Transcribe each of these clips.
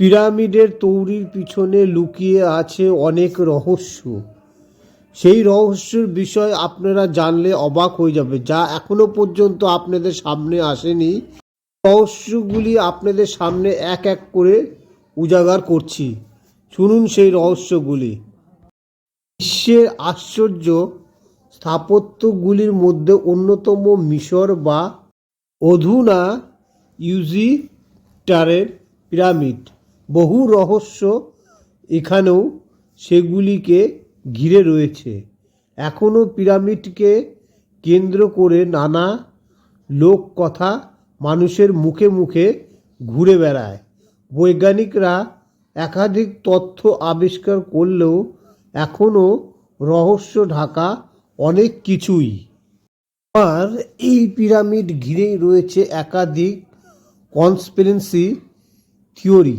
পিরামিডের তৈরির পিছনে লুকিয়ে আছে অনেক রহস্য। সেই রহস্যের বিষয় আপনারা জানলে অবাক হয়ে যাবে। যা এখনও পর্যন্ত আপনাদের সামনে আসেনি। রহস্যগুলি আপনাদের সামনে এক এক করে উজাগার করছি। শুনুন সেই রহস্যগুলি। বিশ্বের আশ্চর্য স্থাপত্যগুলির মধ্যে অন্যতম মিশর বা অধুনা ইউজিটারের পিরামিড। বহু রহস্য এখানেও সেগুলিকে ঘিরে রয়েছে। এখনও পিরামিডকে কেন্দ্র করে নানা লোক কথা মানুষের মুখে মুখে ঘুরে বেড়ায়। বৈজ্ঞানিকরা একাধিক তথ্য আবিষ্কার করলেও এখনও রহস্য ঢাকা অনেক কিছুই। আর এই পিরামিড ঘিরেই রয়েছে একাধিক কনস্পিরেন্সি থিওরি।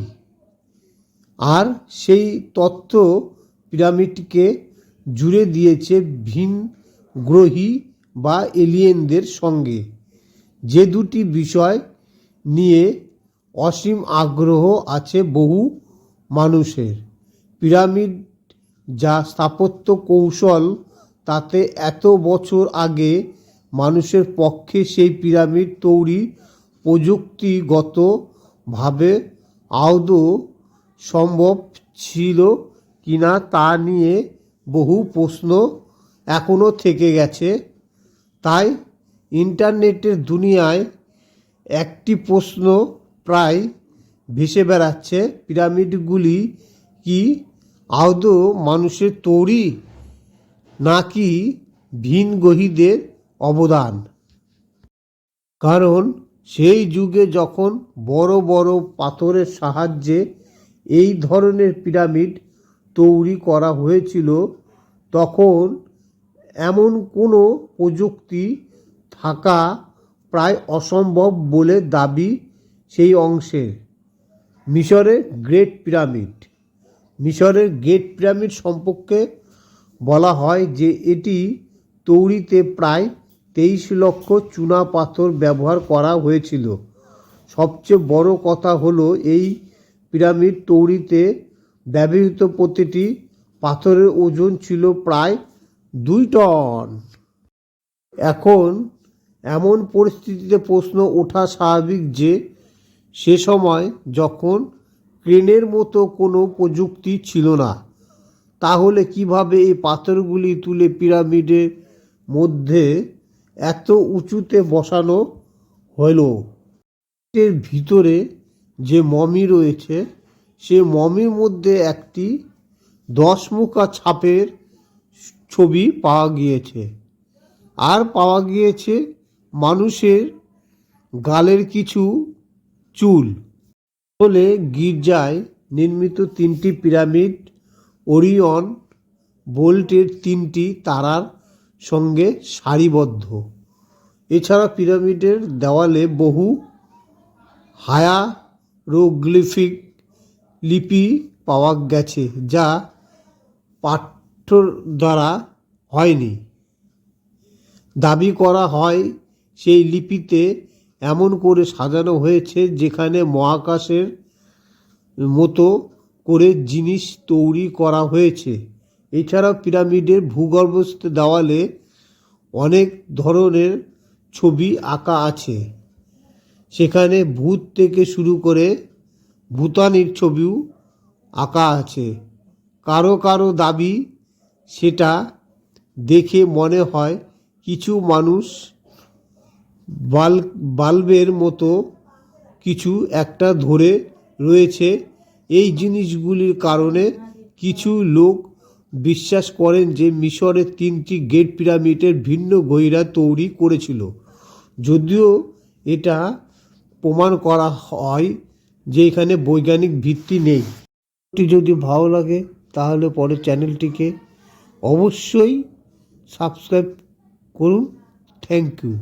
আর সেই তথ্য পিরামিডকে জুড়ে দিয়েছে ভিন গ্রহী বা এলিয়েনদের সঙ্গে। যে দুটি বিষয় নিয়ে অসীম আগ্রহ আছে বহু মানুষের। পিরামিড যা স্থাপত্য কৌশল, তাতে এত বছর আগে মানুষের পক্ষে সেই পিরামিড তৈরি প্রযুক্তিগতভাবে আদৌ সম্ভব ছিল কিনা তা নিয়ে বহু প্রশ্ন এখনও থেকে গেছে। তাই ইন্টারনেটের দুনিয়ায় একটি প্রশ্ন প্রায় ভেসে বেড়াচ্ছে, পিরামিডগুলি কি আদৌ মানুষের তৈরি নাকি ভিনগ্রহীদের অবদান? কারণ সেই যুগে যখন বড় বড় পাথরের সাহায্যে এই ধরনের পিরামিড তৈরি করা হয়েছিল, তখন এমন কোনো প্রযুক্তি থাকা প্রায় অসম্ভব বলে দাবি সেই অংশের মিশরের গ্রেট পিরামিড। মিশরের গ্রেট পিরামিড সম্পর্কে বলা হয় যে এটি তৈরিতে প্রায় তেইশ লক্ষ চুনা পাথর ব্যবহার করা হয়েছিল। সবচেয়ে বড় কথা হলো এই পিরামিড তৈরিতে ব্যবহৃত প্রতিটি পাথরের ওজন ছিল প্রায় দুই টন। এখন এমন পরিস্থিতিতে প্রশ্ন ওঠা স্বাভাবিক যে, সে সময় যখন ক্রেনের মতো কোনো প্রযুক্তি ছিল না, তাহলে কীভাবে এই পাথরগুলি তুলে পিরামিডের মধ্যে এত উঁচুতে বসানো হলো? ভিতরে যে মমি রয়েছে, সে মমির মধ্যে একটি দশমুখা ছাপের ছবি পাওয়া গিয়েছে। আর পাওয়া গিয়েছে মানুষের গালের কিছু চুল। ফলে গির্জায় নির্মিত তিনটি পিরামিড, ওরিয়ন, বোল্টের তিনটি তারার সঙ্গে সারিবদ্ধ। এছাড়া পিরামিডের দেওয়ালে বহু হায়ারোগ্লিফিক লিপি পাওয়া গেছে, যা পাঠ্যর দ্বারা হয়নি। দাবি করা হয়, সেই লিপিতে এমন করে সাজানো হয়েছে, যেখানে মহাকাশের মতো করে জিনিস তৈরি করা হয়েছে। এছাড়া পিরামিডের ভূগর্ভস্থ দেওয়ালে অনেক ধরনের ছবি আঁকা আছে। সেখানে ভূত থেকে শুরু করে ভূতানির ছবিও আঁকা আছে। কারও কারও দাবি সেটা দেখে মনে হয় কিছু মানুষ বাল, বাল্বের মতো কিছু একটা ধরে রয়েছে। এই জিনিসগুলির কারণে কিছু লোক বিশ্বাস করেন যে মিশরের তিনটি গেট পিরামিডের ভিন্ন গহিরা তৈরি করেছিল। যদিও এটা প্রমাণ করা হয় যে এখানে বৈজ্ঞানিক ভিত্তি নেই। যদি ভালো লাগে, তাহলে পরে চ্যানেলটিকে অবশ্যই সাবস্ক্রাইব করুন। Thank you.